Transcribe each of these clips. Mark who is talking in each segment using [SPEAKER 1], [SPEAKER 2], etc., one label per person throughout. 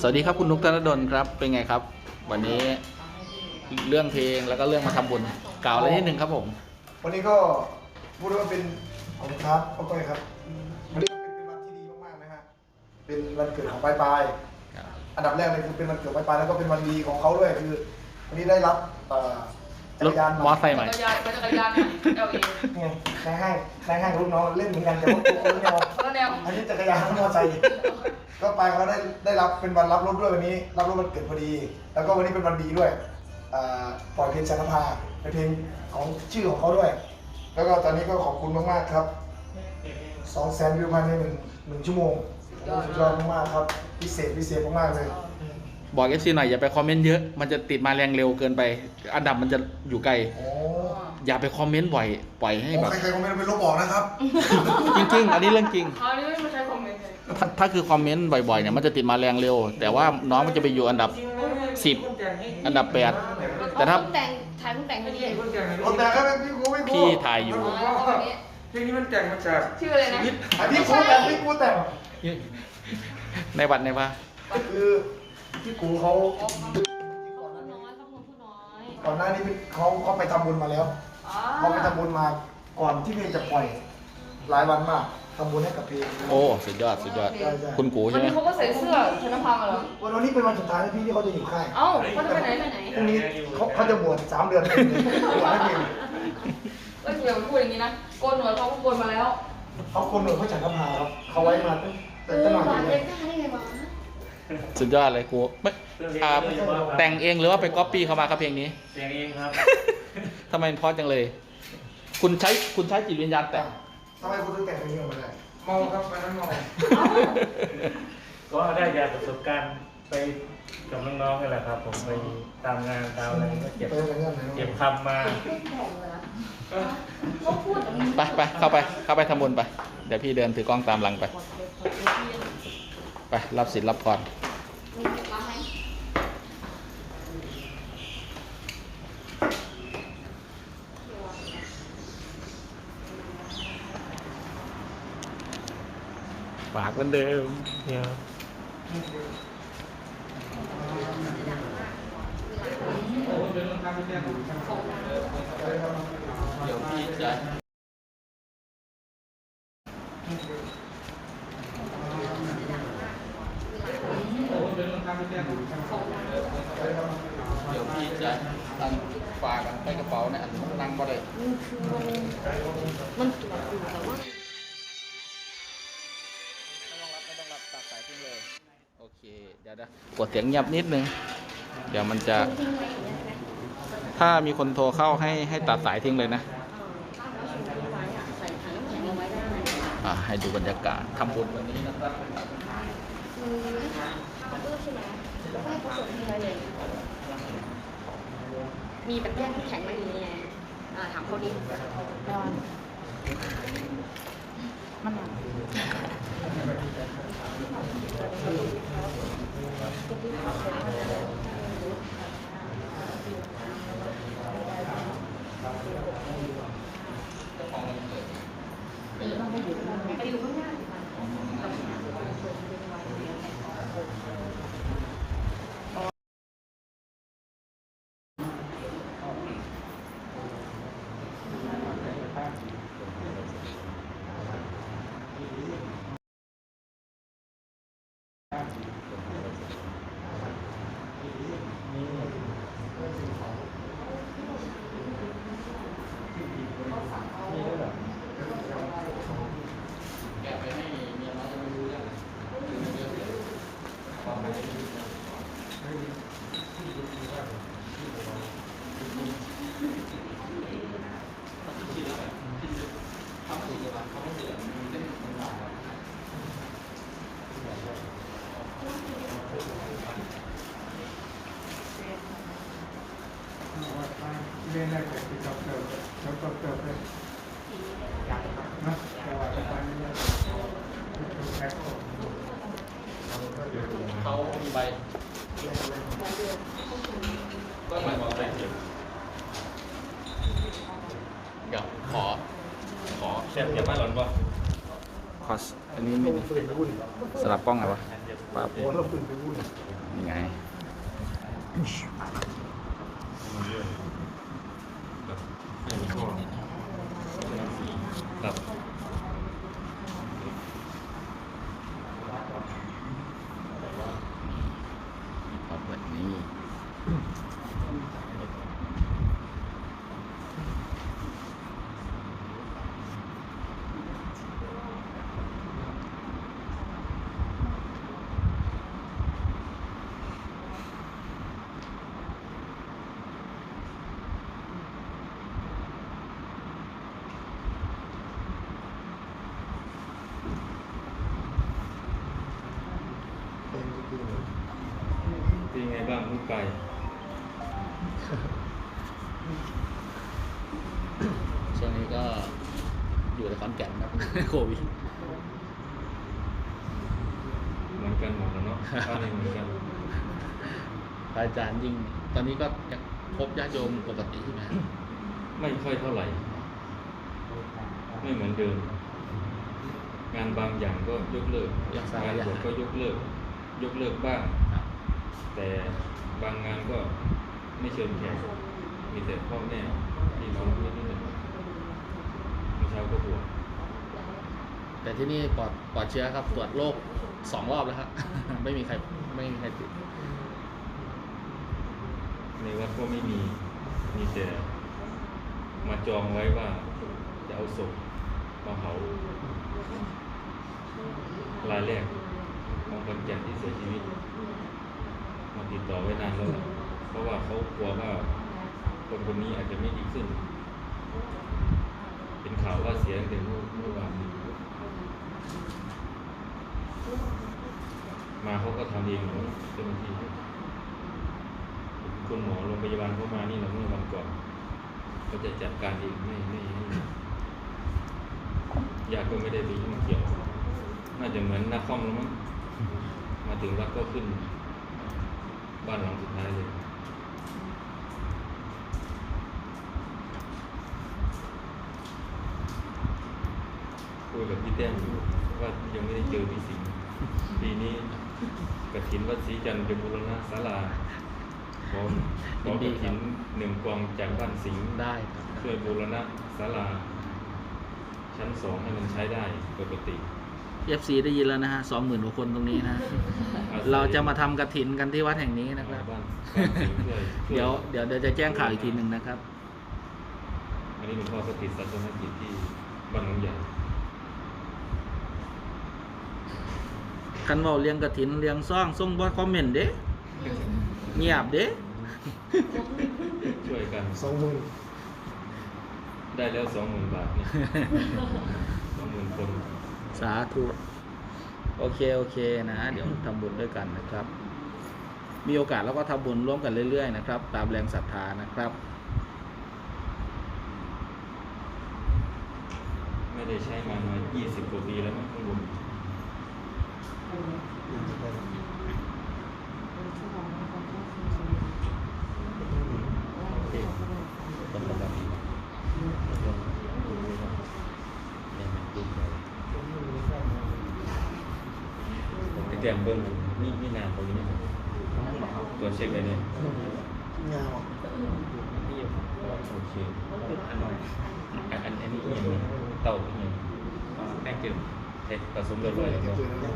[SPEAKER 1] สวัสดีครับคุณนุกธนดลครับเป็นไงครับ วันนี้เรื่องเพลงแล้วก็เรื่องมาทำบุญกล่าวอะไรนิดนึงครับผม
[SPEAKER 2] วันนี้ก็พูดได้ว่าเป็นขอบคุณครับพ่อก้อยครับวันนี้เป็นวันที่ดีมากๆนะฮะเป็นวันเกิดของปลายปลายๆอันดับแรกเลยคือเป็นวันเกิดปลายปลายๆแล้วก็เป็นวันดีของเขาด้วยคือ วันนี้ได้รับเอ่อ จั
[SPEAKER 1] ร
[SPEAKER 2] ก
[SPEAKER 1] ถ
[SPEAKER 2] รยาน
[SPEAKER 1] มอ
[SPEAKER 2] มา
[SPEAKER 1] ไซค์ใหม่
[SPEAKER 3] จักรยานจักรยานเอลเอ
[SPEAKER 2] ไงในห้างในห้างลูกน้องเล่นเหมือนกันแต่ว่าตัวคนละแนว
[SPEAKER 3] คนละแนว
[SPEAKER 2] อันนี้จักรยานมอเตอร์ไซค์ก็ไปเขาได้ได้รับเป็นวันรับรถด้วยวันนี้ รับรถวันเกิดพอดี แล้วก็วันนี้เป็นวันดีด้วยอ่าปล่อยเพลงชนภาเป็นเพลงของชื่อของเขาด้วย แล้วก็ตอนนี้ก็ขอบคุณมากๆครับสองแสนวิวภายในหนึ่งหนึ่งชั่วโมงสุดยอดมากๆครับพิเศษพิเศษมากๆเลย
[SPEAKER 1] บอกเอฟซีหน่อยอย่าไปคอมเมนต์เยอะมันจะติดมาแรงเร็วเกินไป อันดับมันจะอยู่ไกล
[SPEAKER 2] โอ้
[SPEAKER 1] อย่าไปคอมเมนต์บ่อยปล่อยให้แบบ
[SPEAKER 2] ใครๆคอมเมนต์ไปลบบอกนะครับ
[SPEAKER 1] จริงๆ อันนี้เรื่องจริง
[SPEAKER 3] คราวนี้ไม่มาใช้คอมเมนต์เลย
[SPEAKER 1] ถ้าถ้าคือคอมเมนต์บ่อยๆเนี่ยมันจะติดมาแรงเร็ว แต่ว่าน้องมันจะไปอยู่อันดับ 10 อันดับ 8 แต่ถ้า
[SPEAKER 3] แต่งถ่ายเพิ่งแต่งไม่ดี
[SPEAKER 2] คนแต่ก็เป็นพี่กูไม่กู
[SPEAKER 1] พี่ถ่ายอยู่
[SPEAKER 4] เพลงนี้มันแต่งมาจาก
[SPEAKER 3] ชื่ออะไรนะ
[SPEAKER 2] อะพี่กูแต่งพี่กูแต่ง
[SPEAKER 1] ในวัดในว่า
[SPEAKER 2] คือ พี่กูเขา
[SPEAKER 3] พูดน้อยครับพูดน้อย
[SPEAKER 2] ก่อนหน้านี้เขาเขาไปทำบุญมาแล้ว
[SPEAKER 3] อ๋อ
[SPEAKER 2] เขาไปทำบุญมาก่อนที่เพลงจะปล่อย หลายวันมากทำบุญให้กับเพลง
[SPEAKER 1] โอ้สุดยอดสุดยอด
[SPEAKER 2] ใช่ใช่
[SPEAKER 1] คุณกู
[SPEAKER 3] วั
[SPEAKER 1] ใช่
[SPEAKER 3] น
[SPEAKER 1] ไหม
[SPEAKER 3] นี้เขาก็ใส่เสื้อชนพังเหรอ
[SPEAKER 2] วันวันนี้เป็นวันสุดท้ายที่พี่ที่เขาจะอยู่ค่าย
[SPEAKER 3] เอ้าเขาจะไปไหนไปไหน
[SPEAKER 2] พรุ่งนี้เขาเขาจะบวชสามเดือนเต็มเลยบวชให้เพลง
[SPEAKER 3] ก็เดี๋ยวพูดอย่างนี้นะโกนหนวดเขาก็โกนมาแล้ว
[SPEAKER 2] เขาคนหนึ่งเขาฉันกำพาครับเขาไว้มาตั้งแต่ตั้งนานเลย
[SPEAKER 1] สุดยอดเลยกูไม่อ่าแต่งเองหรือว่าไปก๊อปปี้เขามาครับเพลงนี้
[SPEAKER 4] เสียงเองครับ
[SPEAKER 1] ทำไมมันเพราะจังเลย คุณใช้คุณใช้จิตวิญญาณแต่ง
[SPEAKER 2] ทำไมคุณถึงแต่งเพลงนี้ออกมาได้
[SPEAKER 4] เมาครับวันนั้นเมาก็ได้จากประสบการณ์ไปกับน้องๆนี่แหละครับ ผมไปตามงานตามอะไรก็เก็บ
[SPEAKER 2] ไปยังไงเงื่อนไหน
[SPEAKER 4] เก็บคำมา
[SPEAKER 3] เขาพูดอย่างนี้
[SPEAKER 1] ไปไปเข้าไปเข้าไปทำบุญไป เดี๋ยวพี่เดินถือกล้องตามหลังไป ไปรับสิทธิ์รับพร
[SPEAKER 3] มีเคล็ดลับไหม
[SPEAKER 1] ฝากเหมือนเดิม
[SPEAKER 4] เนี่ย
[SPEAKER 1] เดี๋ยวพี่จะ ดี๋ยวนะกดเสียงเงียบนิดนึง เดี๋ยวมันจะ ถ้ามีคนโทรเข้าให้ให้ตัดสายทิ้งเลยนะ
[SPEAKER 3] ใส่ถังน้ำแข็งเอาไว้ได้
[SPEAKER 1] อ่าให้ดูบรรยากาศทำบุญวันนี้นะครับ
[SPEAKER 3] มีแบบแยกน้ำแข็งมาอย่างนี้ไงอ่าถามเขาดินอนมันนอน ไปอยู่ข้างหน้า
[SPEAKER 1] แกะไปให้เมียน้อยจะไม่รู้เรื่องเขามีใบก็หมายความว่าเดี๋ยวขอ ขอ
[SPEAKER 4] เสียงเสียงมาหลอนป่ะ
[SPEAKER 1] คอสอันนี้มี
[SPEAKER 2] ปืนไปวุ่น
[SPEAKER 1] สลับกล้องไงวะปั๊บ
[SPEAKER 2] โอ้เราปืนไปวุ่น
[SPEAKER 1] นี่ไง
[SPEAKER 5] ครับ
[SPEAKER 1] ออกแบบนี้
[SPEAKER 5] เป็นไงบ้างลูกไก่
[SPEAKER 1] ช่วงนี้ก็อยู่ในขอนแก่นครับโควิด
[SPEAKER 5] เหมือนกันหมดแล้วเนาะบ้านนี้เหมือนกัน
[SPEAKER 1] พระอาจารย์ยิ่ง ตอนนี้ก็ยังพบญาติโยมปกติใช่ไหมฮะ
[SPEAKER 5] ไม่ค่อยเท่าไหร่ ไม่เหมือนเดิม งานบางอย่างก็ยกเลิก
[SPEAKER 1] ยังสาย
[SPEAKER 5] งาน
[SPEAKER 1] ยา
[SPEAKER 5] บวชก็ยกเลิก ยกเลิกบ้าง
[SPEAKER 1] ครับ
[SPEAKER 5] แต่บางงานก็ไม่เชิญแขกมีแต่พ่อแม่พี่น้องนิดนิดหน่อยเมื่อเช้าก็บวช
[SPEAKER 1] แต่ที่นี่ปลอดปลอดเชื้อครับ ตรวจโรคสองรอบแล้วครับ ไม่มีใครไม่มีใครติด
[SPEAKER 5] ในวัดก็ไม่มี มีแต่มาจองไว้ว่าจะเอาศพมาเผารายแรก ของคนแก่ที่เสียชีวิตมาติดต่อไว้นานแล้วเพราะว่าเขากลัวว่าคนคนนี้อาจจะไม่ดีขึ้น เป็นข่าวว่าเสียตั้งแต่เมื่อเมื่อวานนี้มาเขาก็ทำเองหมดเจ้าหน้าที่คุณหมอโรงพยาบาลเขามานี่เราเมื่อวันก่อนเขาจะจัดการเองไม่ไม่ไม่ญาติก็ไม่ได้ไปยุ่งเกี่ยว น่าจะเหมือนนักคอมแล้วมั้ง มาถึงวัดก็ขึ้น บ้านหลังสุดท้ายเลยคุยกับพี่แต้มอยู่ว่ายังไม่ได้เจอพี่สิงห์ปีนี้กระถินวัดศรีจันทร์จะบูรณะศาลาขอขอกระถินหนึ่งกองจากบ้านสิงห์
[SPEAKER 1] ได้ครับ
[SPEAKER 5] ช่วยบูรณะศาลา ชั้นสองให้มันใช้ได้ปกติ
[SPEAKER 1] FC ได้ยินแล้วนะฮะสองหมื่นกว่าคนตรงนี้นะ เราจะมาทำกระถินกันที่วัดแห่งนี้นะครับ
[SPEAKER 5] บ้านบ้านสิงห์ช่วยช่
[SPEAKER 1] เดี๋ยวเดี๋ยวเดี๋ยวจะแจ้งข่าวอีกทีหนึ่งนะครับ
[SPEAKER 5] อันนี้หลวงพ่อก็ติดศาสนกิจที่บ้านหนองใหญ่
[SPEAKER 1] คันเว่าเลี้ยงกระถินเลี้ยงซ่องส่งบอคอมเมนต์เด้เงียบเด้
[SPEAKER 5] ช่วยกัน
[SPEAKER 2] สองหมื่น
[SPEAKER 5] ได้แล้วสองหมื่นบาทเนี่ยสองหมื่นคน
[SPEAKER 1] สาธุ โอเค โอเคนะ เดี๋ยวทำบุญด้วยกันนะครับ มีโอกาสแล้วก็ทำบุญร่วมกันเรื่อยๆนะครับ ตามแรงศรัทธานะครับ
[SPEAKER 5] ไม่ได้ใช้งานมา20กว่าปีแล้วมั้งข้างบน
[SPEAKER 1] คนปกติยังไม่ดูเลย
[SPEAKER 5] ไอ้แจมเบิ้ลนี่นี่นานตรงนี้ไหมตัวเช็คเลยเนี่ย
[SPEAKER 2] งามอะ
[SPEAKER 5] โอเคอันอันอันอันนี้เอียงเนี่ยเต่าเอียงแป้งจืดเด็ดผสมเรียบร้อยแล้ว
[SPEAKER 2] เก็บ
[SPEAKER 5] เนาะ
[SPEAKER 2] เลยนะ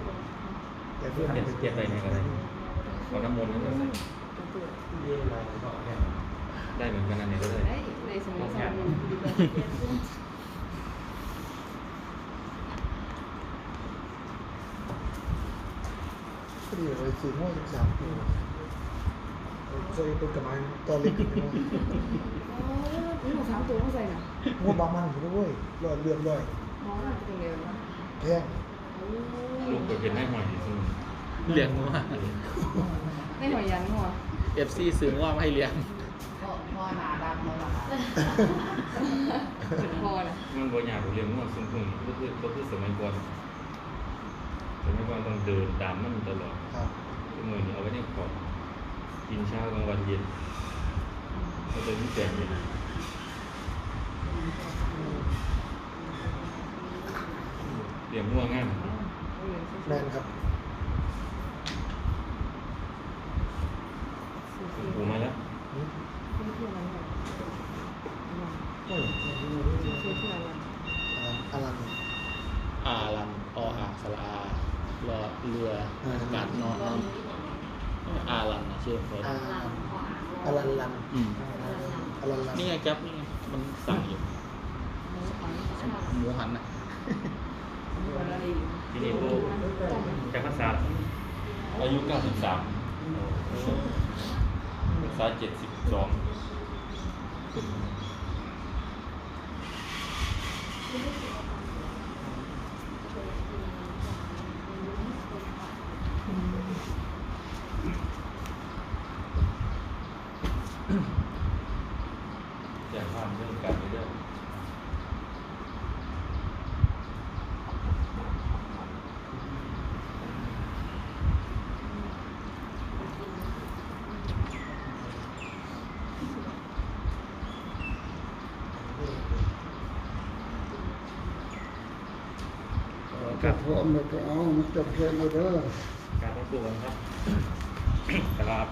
[SPEAKER 2] แกเพื่อน
[SPEAKER 5] เก็บเก็บไปในอะไรเอาน้ำมนต์นั่นใส่ได้เหมือนกันอันนี้ก็ได้
[SPEAKER 6] เอ้ยในสมุทรสา คร
[SPEAKER 2] ก็ดีเลยสี่ห้อสิบสามปีเคยเป็นกระมังตอนเล็กอยู่นะ
[SPEAKER 6] โอ้ยนี่หนูสามตัวต้องใส่น่ะ
[SPEAKER 2] งวดบางมันผมด้วยรอยเลือดรอย
[SPEAKER 6] มองหน้าเป็นเร็วนะ
[SPEAKER 2] แพง
[SPEAKER 6] โอ้
[SPEAKER 5] ลูกไปเป็นให้หอยซึ่ง
[SPEAKER 1] เลี้ยงว่า
[SPEAKER 6] ไม่หัวยันหัว
[SPEAKER 1] FC ซื้อว่าไม่ให้เลี้ยง
[SPEAKER 6] พอนะ
[SPEAKER 5] มันบ่อยากเรียนว่าซึ่งพึ่งก็คือก็คือสมัยก่อน สมัยก่อนต้องเดินตามมันตลอด
[SPEAKER 2] ครับ
[SPEAKER 5] ทุกมือนี่เอาไว้ในขอบกินเช้ากลางวันเย็นก็เลยมีแจกเลย
[SPEAKER 2] เเต
[SPEAKER 4] รียมหัวงาน
[SPEAKER 2] แมนครับ
[SPEAKER 4] ปูมาแล้ว
[SPEAKER 2] อลัน
[SPEAKER 1] อาลันออาสลา รอเรือ
[SPEAKER 2] เออ
[SPEAKER 1] กัดนอนนอนอาลันนะชื่อเฟซ
[SPEAKER 2] อาอลันลัน
[SPEAKER 1] อืม
[SPEAKER 2] อลันลัน
[SPEAKER 1] นี่ไงแก๊ปนี่ไงมันสั่งอยู่หมูหันนะ
[SPEAKER 4] ทีนี้ปูจากภาษาอายุ93ภาษา72แจ้งความเรื่องการเรื่อง
[SPEAKER 7] กับพร้อมันก็เอามันจบแค่นี้เด้อ
[SPEAKER 4] การต้องตัวครับครับ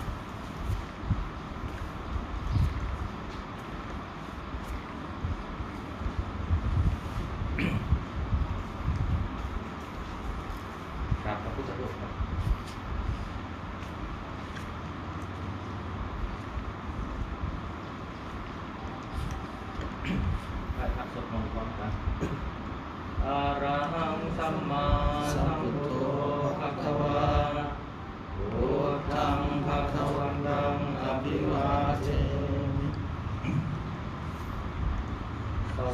[SPEAKER 4] ครับพระพุทธรูปครับ
[SPEAKER 1] ไปพักสวดมนต์ก่อนครับ
[SPEAKER 4] อะระหังสัมมาสัมพุทโธภะคะวาพุทธังภะคะวันตังอภิวาเทมิ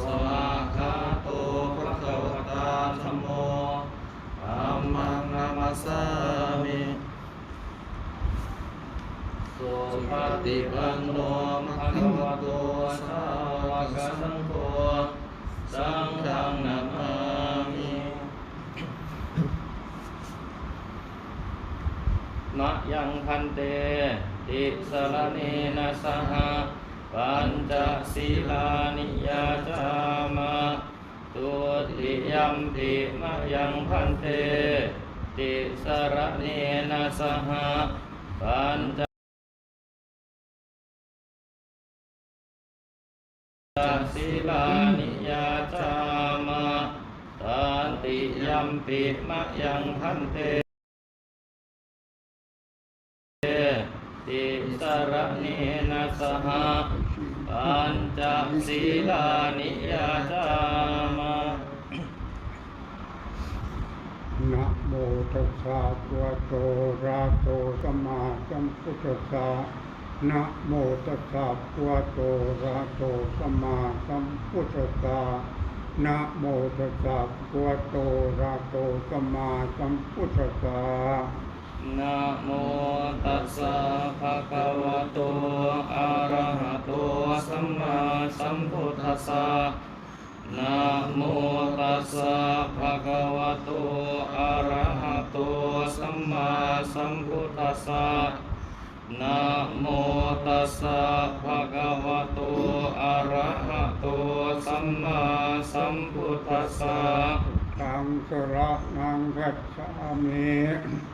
[SPEAKER 4] สวากขาโตภะคะวตาธัมโมธัมมังนามัสสามิสุปฏิปันโนภะคะวะโตสาวกสังโฆ สังฆังนามามิมะยังพันเต ติส รเนนะสหปัญจศีลานิยาจามะตุติยัมปิมะยังพันเตติสรเนนะสหปัญจศีลานิยาจามะตันติยัมปิมะยังพันเต ติสรเนนะสหปัญจศีลานิยาจามะ
[SPEAKER 7] นะโมตัสสะภะคะวะโตอะระหะโตสัมมาสัมพุทธัสสะนะโมตัสสะภะคะวะโตอะระหะโตสัมมาสัมพุทธัสสะนะโมตัสสะภะคะวะโตอะระหะโตสัมมาสัมพุทธัสสะ
[SPEAKER 4] นะโมตัสสะภะคะวะโต อะระหะโต สัมมาสัมพุทธัสสะนะโมตัสสะภะคะวะโต อะระหะโต สัมมาสัมพุทธัสสะนะโมตัสสะภะคะวะโต อะระหะโต สัมมาสัมพุทธัสสะ
[SPEAKER 7] ตังสระนังคัจฉามิ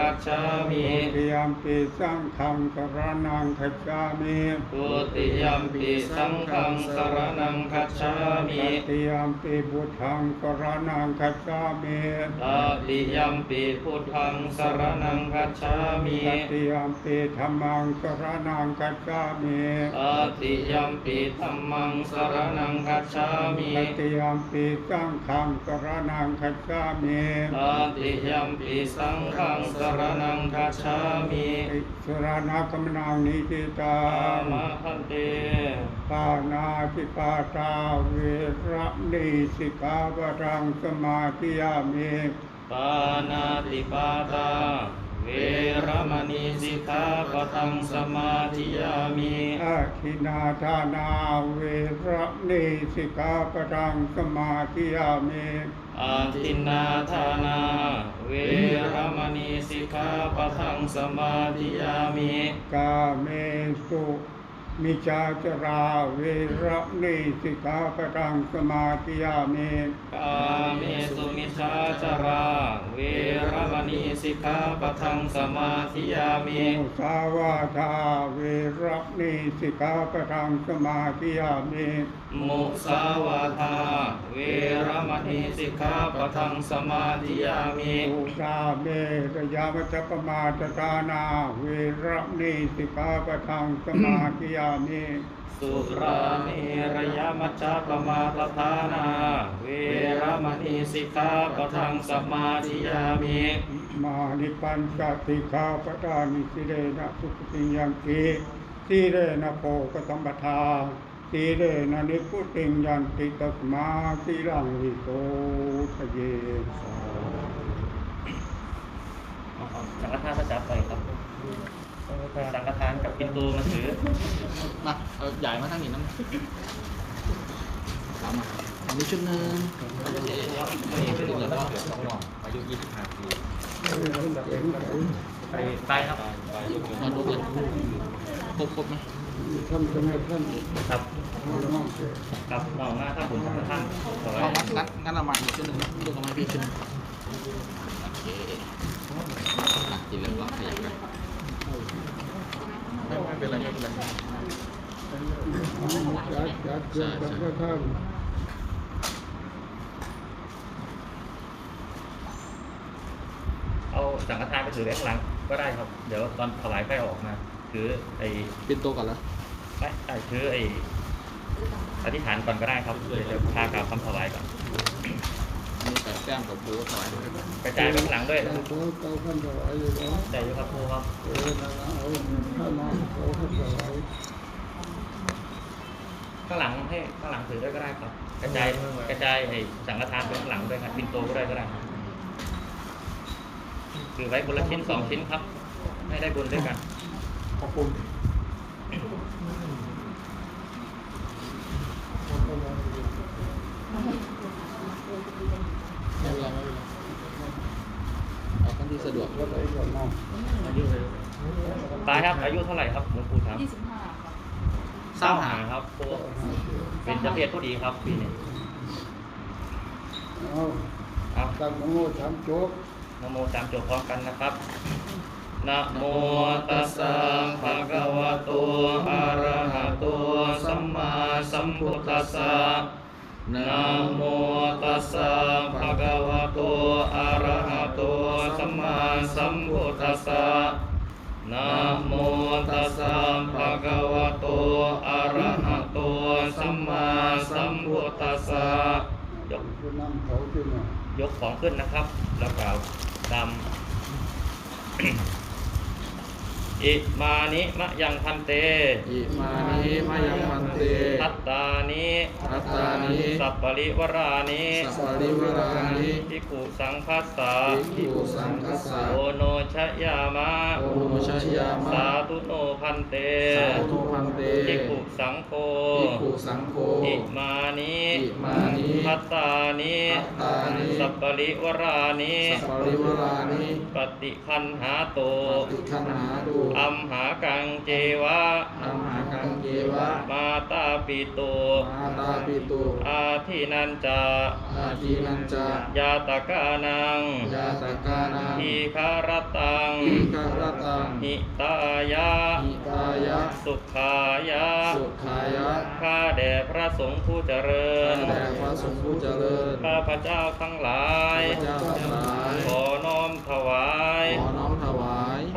[SPEAKER 4] ัจฉามิ
[SPEAKER 7] ทุติยมปิสังฆังสระนังคัจฉามิ
[SPEAKER 4] ทุติยัมปิสังฆังสรณังคัจฉามิ
[SPEAKER 7] ตติยมปิบุตังสระนังคัจฉามิ
[SPEAKER 4] ตติยัมปิพุทธังสรณังคัจฉามิ
[SPEAKER 7] ตติยมปิธัมมังสระนังคัจฉามิ
[SPEAKER 4] ตติยัมปิธัมมังสรณังคัจฉามิ
[SPEAKER 7] ตติยมปิสังฆังสระนังคัจฉามิ
[SPEAKER 4] ตติยัมปิสังฆังสรารนังคัจฉามิ
[SPEAKER 7] ติสรณกมนังนิติตา
[SPEAKER 4] ตามะพันเต
[SPEAKER 7] ปานาติปาตาเวระนิสิกขาปะทังสมาธิยามิ
[SPEAKER 4] ปานาติปาตา เวรมณีสิกขาปะทังสมาธิยามิ
[SPEAKER 7] อาทินาทานาเวระนิสิกขาปะทังสมาธิยามิ
[SPEAKER 4] อาทินนาทานาเวรมณีสิกขาปะทังสมาธิยามิ
[SPEAKER 7] กาเมสุ มิจาจราเวระนิสิกขาปะทังสมาธิยามิ
[SPEAKER 4] กาเมสุมิชาจาราเวรมณีสิกขาปะทังสมาธิยามิ
[SPEAKER 7] มุสาวาทาเวระนิสิกขาปะทังสมาธิยามิ
[SPEAKER 4] มุสาวาทาเวรมณีสิกขาปะทังสมาธิยามิ
[SPEAKER 7] อุตาเมรยามจปมาตตานาเวระนิสิกขาปะทังสมาธิยามิ
[SPEAKER 4] สุราเมรยมัจจปมาทฐานา เวรมณีสิกขาปะทังสมาธิยามิ
[SPEAKER 7] มานิปัญจติขาปทานิสิเรนะสุขติยังกิสีเรนะโพกสัมปทาสีเรนะนิพุติงยันติตัสมาสีรังวิโสทะเย
[SPEAKER 4] สังฆทานพระจับไปครับ สังฆทานกับปินโตมาถือ
[SPEAKER 8] มาเอาใหญ่มาทั้งนี้น้ำเอามาอันนี้ชุดหนึ่งโอเคนี่ชุดหนึ่งแล้วก็สองหน่ออายุ25ปี
[SPEAKER 4] ไปไปครับ
[SPEAKER 8] นอนดูเลยครบครบไหม
[SPEAKER 7] ท่านจะไม่ท่าน
[SPEAKER 4] ครับกับมองหน้าถ้าผมสังฆทานขอ
[SPEAKER 8] เอา
[SPEAKER 4] ไว้
[SPEAKER 8] งั้นงั้นเอามาอีกชุดหนึ่งนะดูกันมาพี่ชุดหนึ่งโอเคอะทีเหลือก็ขยับกัน ไม่ไม่เป็นไรไม่เป็นไร
[SPEAKER 7] จัดจัดเกิดสังฆทาน
[SPEAKER 4] เอาสังฆทานไปถือไว้ข้างหลังก็ได้ครับ เดี๋ยวตอนถวายไฟออกมาถือไอ้
[SPEAKER 8] เป็นตัวก่อนล้ว
[SPEAKER 4] ไม่ไอ้ถือไอ้อธิษฐานก่อนก็ได้ครับเดี๋ยวพากล่าวคำถวายก่อน
[SPEAKER 8] มีแต่แก้มกับบูถอย
[SPEAKER 4] กระจายไปข้างหลังด้วย
[SPEAKER 7] เราขอเก้าขั้นถวายอยู่แล้ว
[SPEAKER 4] ใจอยู่ครับครูครับ
[SPEAKER 7] เออนั่นนะเอาถ้ามาขอขั้นถวาย
[SPEAKER 4] ข้างหลังให้ข้างหลังถือด้วยก็ได้ครับ กระจายกระจายไอ้สังฆทานไปข้างหลังด้วยครับปินโตก็ได้ก็ได้ถือไว้คนละชิ้นสองชิ้นครับ ให้ได้บุญด้วยกัน
[SPEAKER 7] ขอบคุณ
[SPEAKER 8] ไม่เป็นไรไม่เป็นไรเอาขั้นที่สะดวก
[SPEAKER 7] ก็ได้ก่อนเนาะ
[SPEAKER 4] อายุเลยตายครับ อายุเท่าไหร่ครับหลวงปู่ครับ
[SPEAKER 8] เศร้าหา
[SPEAKER 4] ครับครูเป็นเจ้าเพศพอดีครับปีนี้
[SPEAKER 7] เอา
[SPEAKER 4] เอา
[SPEAKER 7] ตั้งโมสามจบ
[SPEAKER 4] นะโมสามจบพร้อมกันนะครับนะโมตัสสะภะคะวะโต อะระหะโต สัมมาสัมพุทธัสสะ นะโมตัสสะภะคะวะโตอะระหะโตสัมมาสัมพุทธัสสะนะโมตัสสะภะคะวะโตอะระหะโตสัมมาสัมพุทธัสสะยก
[SPEAKER 7] จะนำเขาขึ้น
[SPEAKER 4] ยกของขึ้นนะครับ แล้วกล่าวตาม อิมานิมะยังพันเต
[SPEAKER 8] อิมานิมายังมันเต
[SPEAKER 4] ทัตตานิ
[SPEAKER 8] ทัตตานิ
[SPEAKER 4] สัพปริวรานิ
[SPEAKER 8] สัพปริวรานิ
[SPEAKER 4] ภิกขุสังคัสสะ
[SPEAKER 8] ภิกขุสังคัสสะ
[SPEAKER 4] โอโนชยามะ
[SPEAKER 8] โอโนชยามะ
[SPEAKER 4] สาธุโนพันเต
[SPEAKER 8] สาธุพันเต
[SPEAKER 4] ภิกขุสังโฆ
[SPEAKER 8] ภิกขุสังโฆ
[SPEAKER 4] อิมานิ
[SPEAKER 8] อิมานิ
[SPEAKER 4] ทัตตานิ
[SPEAKER 8] ทัตตานิ
[SPEAKER 4] สัพปริวรานิ
[SPEAKER 8] สัพปริวรานิ
[SPEAKER 4] ปฏิคันหาโต
[SPEAKER 8] ปฏิคันหาตุ
[SPEAKER 4] อัมหากังเจวะ
[SPEAKER 8] อัมหากังเกวะ
[SPEAKER 4] มาตาปิโต
[SPEAKER 8] มาตาปิตุ
[SPEAKER 4] อาทินันจา
[SPEAKER 8] อาทีนันจายา
[SPEAKER 4] ตกานัง
[SPEAKER 8] ยาตกานัง
[SPEAKER 4] ทีคารตัง
[SPEAKER 8] อิกรตัง
[SPEAKER 4] หิตายะ
[SPEAKER 8] หิตายะ
[SPEAKER 4] สุขายะ
[SPEAKER 8] สุขายะ
[SPEAKER 4] ข้าแด่พระสงฆ์ผู้เจริญ
[SPEAKER 8] ข้าแด่พระสงฆ์ผู้เจริญ
[SPEAKER 4] ข้าพระเจ้าทั้งหลาย
[SPEAKER 8] ข้าพเจ้าทั้งหลาย
[SPEAKER 4] ขอน้อมถวาย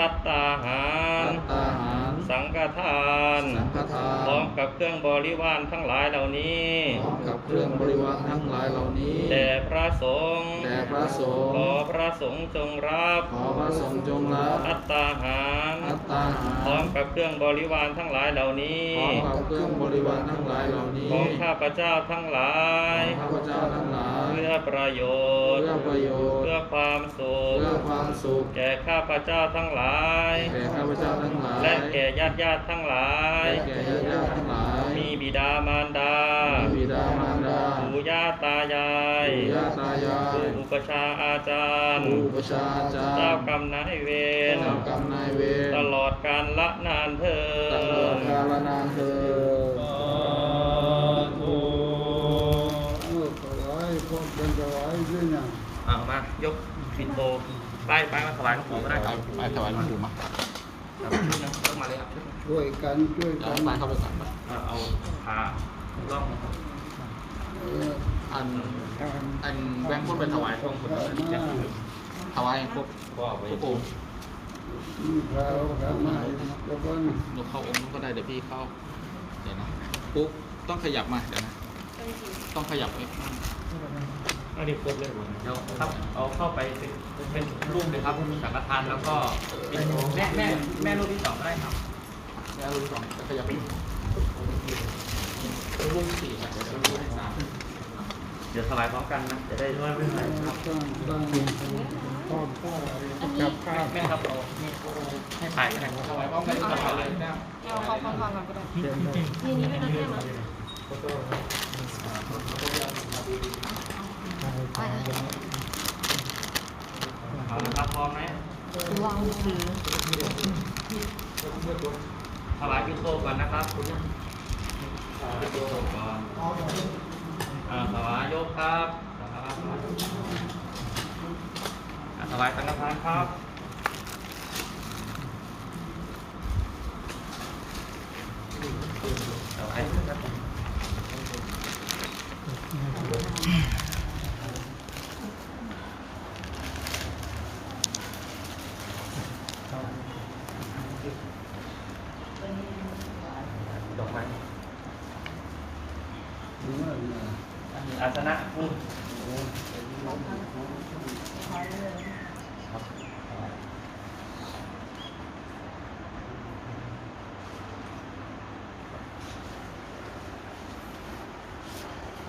[SPEAKER 4] พัตตาหาร
[SPEAKER 8] พัตตาหาร
[SPEAKER 4] สังฆทาน
[SPEAKER 1] สังฆทาน
[SPEAKER 4] พร้อมกับเครื่องบริวารทั้งหลายเหล่านี้
[SPEAKER 1] พร้อมกับเครื่องบริวารทั้งหลายเหล่านี้
[SPEAKER 4] แด่พระสงฆ์
[SPEAKER 1] แด่พระสง
[SPEAKER 4] ขอ
[SPEAKER 1] ฆ์
[SPEAKER 4] พระสงฆ์จงรับ
[SPEAKER 1] ขอพระสงฆ์จงรับ
[SPEAKER 4] อัตตาหาร
[SPEAKER 1] อัตตาหาร
[SPEAKER 4] พร้อมกับเครื่องบริวารทั้งหลายเหล่านี้
[SPEAKER 1] พร้อมกับเครื่องบริวารทั้งหลายเหล่านี้
[SPEAKER 4] ของข้าพเจ้าทั้งหลาย
[SPEAKER 1] ข้าพเจ้าทั้งหลาย
[SPEAKER 4] เพื่อประโยชน์
[SPEAKER 1] เพื่อประโยชน์
[SPEAKER 4] เพื่อความสุข
[SPEAKER 1] เพื่อความสุข
[SPEAKER 4] แก่ข้าพเจ้าทั้งหลาย
[SPEAKER 1] แก่ข้าพเจ้าทั้งหลาย
[SPEAKER 4] และแก่ญาติญาติๆทั้งหลาย
[SPEAKER 1] และแก่ญาติญาติทั้งหลาย
[SPEAKER 4] มีบิดามารดา
[SPEAKER 1] มีบิดามารดา
[SPEAKER 4] ปู่ย่าตายาย
[SPEAKER 1] ปู่ย่าตายาย
[SPEAKER 4] ครูอุปชฌาย์อาจารย์
[SPEAKER 1] ครูประชาจารย์
[SPEAKER 4] เจ้ากรรมนายเวร
[SPEAKER 1] เจ้ากรรมนายเวร
[SPEAKER 4] ตลอดกาลละนานเธอ
[SPEAKER 1] ตลอดกาลนานเถิด
[SPEAKER 9] เออถวายพวกเป็นถวายด้วยนะ
[SPEAKER 4] เอามายก ปิดโตไปไปมาถวายหลวงปู่ก็ได้ครับ
[SPEAKER 1] ไปถวายหลวงปู่มา
[SPEAKER 4] ครับชุดหนึงเริ่มมาเลยครับ
[SPEAKER 9] ช่วยกันช่วย
[SPEAKER 1] เดี๋ย
[SPEAKER 9] กั
[SPEAKER 1] วนไปเข้าไปก่อนไป
[SPEAKER 4] เอาเอาพาล่อง
[SPEAKER 9] เออ
[SPEAKER 1] อัน
[SPEAKER 9] ทาน
[SPEAKER 1] อันแบงค์พูดไปถวายพวกคุณ
[SPEAKER 9] ทานมา
[SPEAKER 1] ถวายพวก
[SPEAKER 4] ก็เอาไป
[SPEAKER 1] พวกปู่
[SPEAKER 9] มีข้าวข้าวมาแล้วก็
[SPEAKER 1] ยกเข้าองค์นู้นก็ได้เดี๋ยวพี่เข้าเดี๋ยวนะปุ๊บต้องขยับมาเดี๋ยวนะต้องขยับไป
[SPEAKER 4] อันนี้ครบเลยเดี๋ยวครับเอาเข้าไปเป็นเป็นรูปเลยครับสังฆทานแล้วก็แม่แม่แม่รูปที่สองก็ได้ครับ
[SPEAKER 1] แล้วรูปสองจะขยับไปรูปสี่ครับเดี๋ยวรูปที่สาม
[SPEAKER 4] เดี๋ยวถวายพร้อมกันนะจะได้ไม่เป็นไรครับ
[SPEAKER 9] สร้างสร้างพ่อพ่อจับภาพ
[SPEAKER 4] แม่ครับเอาให้ถ่ายกัน
[SPEAKER 1] ถวายพร้อมกันถวายเลยนะ
[SPEAKER 3] เอาเขาฟังฟังกันก็ได้
[SPEAKER 9] เชิญเลย
[SPEAKER 3] นี่นี่ด้วยนะแม่มาไป
[SPEAKER 4] เอาละครับพร้อมไหม
[SPEAKER 3] วางถือ
[SPEAKER 4] ถวายพิโตก่อนนะครับพิโตก่อนอ่าถวายยกครับอ่าถวายสังฆทานครับถวายครับ ดอกไม้อาสนะพูด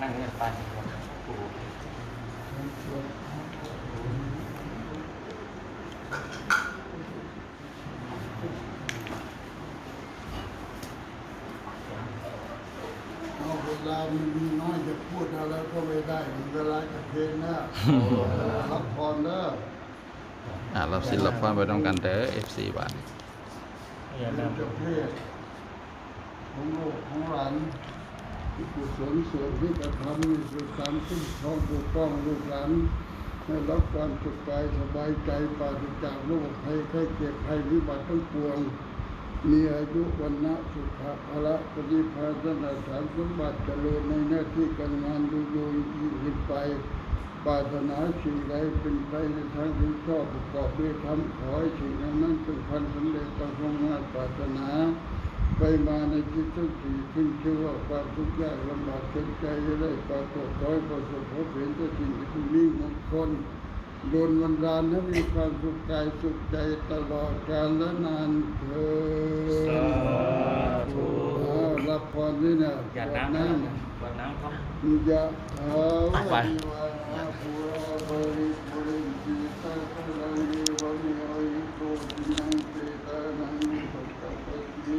[SPEAKER 4] นั่งนี่ไป
[SPEAKER 9] เอาเวลามันมีน้อยจะพูดอะไรก็ไม่ได้เวลาจะเพลงนะรับพรเด้อ
[SPEAKER 1] อ่ารับศิลปะไปต้องกันเด้อ FC บาท
[SPEAKER 4] อย่า
[SPEAKER 9] เป็น
[SPEAKER 4] นำ
[SPEAKER 9] เจ้าเพศของโลกของหลานที่ กุศลส่วนที่กระทำนี่คือการคุ้มครองปกป้องลูกหลานให้รับความสุขกายสบายใจปราศจากโรคภัยไข้เจ็บภัยวิบัติทั้งปวง มีอายุวันนะสุขะพละปฏิภาณนาสารสมบัติเจริญในหน้าที่การงานดูดูยิ่งขึ้นไปปรารถนาสิ่งใดเป็นไปในทางที่ชอบประกอบด้วยธรรมขอให้สิ่งนั้นนั้นเป็นพันสำเร็จตามความมุ่งมั่นปรารถนา ไปมาในจิตทุกสิ่งขึ้นชื่อว่าความทุกข์ยากลำบากเข็นใจจะได้ปรากฏขอให้ประสบพบเห็นแต่สิ่งที่เป็นมิ่งมงคลโดนวันดาลให้มีความสุขกายสุขใจตลอดกาลและนานเถิดรับพรด้วยนะ
[SPEAKER 4] อย่าน้ำ
[SPEAKER 9] นั้น
[SPEAKER 4] วันน้ำครับอ
[SPEAKER 9] ยะถา
[SPEAKER 1] ไป
[SPEAKER 9] วิวานาภูราบริปุริจิตาสลังเอวะมวะอิโตตินังเตตานังสัตตะปิ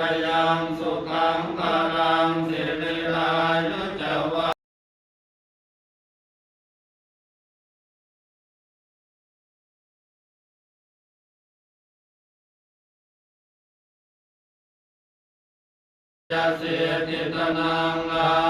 [SPEAKER 4] กยังสุขังตาลังสิริรายุจวะจะเสียติตนังา